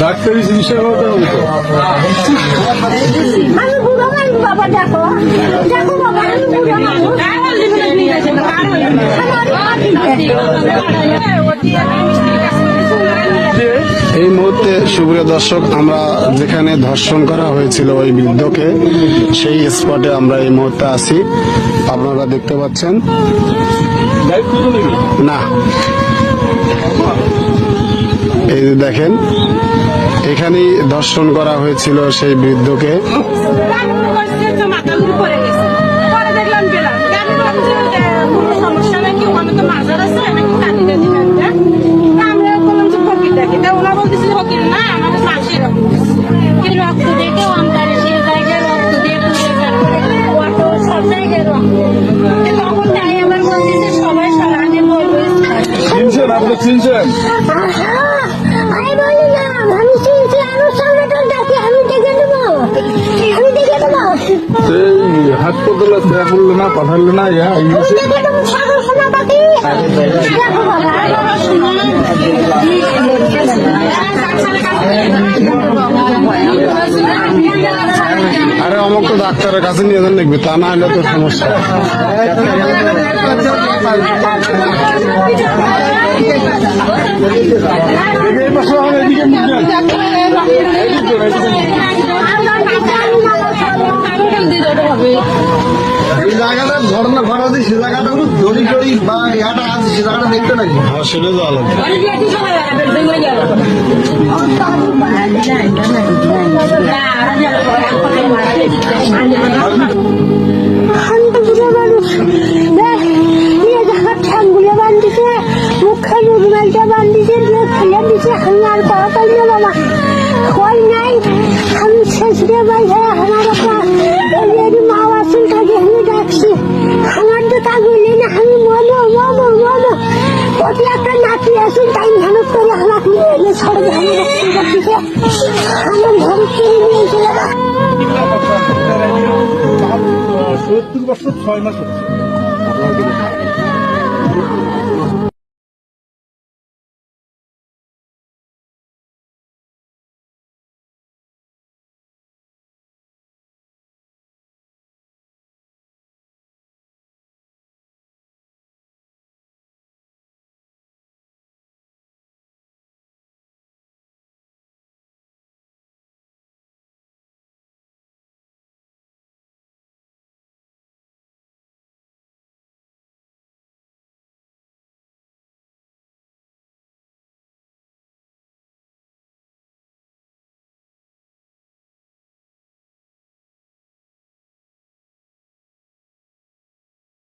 ডাক্তারি চিকিৎসা করতে হবে তো। আমি বুড়ো মানুষ বাবা দেখো। দেখো বাবা আমি বুড়ো মানুষ। এই মুহূর্তে সুপ্রিয় দর্শক আমরা যেখানে ধর্ষণ করা হয়েছিল ওই বৃদ্ধকে সেই স্পটে আমরা এই মুহূর্তে আছি। আপনারা দেখতে পাচ্ছেন। না। এই দেখেন এখানেই দর্শন করা হয়েছিল সেই বৃদ্ধকে। মাথা সেই হাত পদলা চেয়া করল না পাঠালো না ইয়া দেখে দেখো আরে অমুক তো ডাক্তারের কাছে নিয়ে যান দেখবি তা না হলে তো সমস্যা। এদিকে জায়গাটা ঘটনা ঘটা দিয়ে সে জায়গাটা হলো দড়ি টড়ি বা ইয়াটা আছে সে জায়গাটা দেখতে নাকি সেটা তো আলাদা। আর তাড়াতাড়ি নাই আমি শেষ দিয়ে বাইরে আমার মা পাগলি না আমি মনো মনো মনো ওটি একটা নাতি আসুন তাই মেহনত করে আমাকে এনে ছড়ে আমার ঘরে কিনে নিয়েছিল সত্তর বছর ছয় মাস হচ্ছে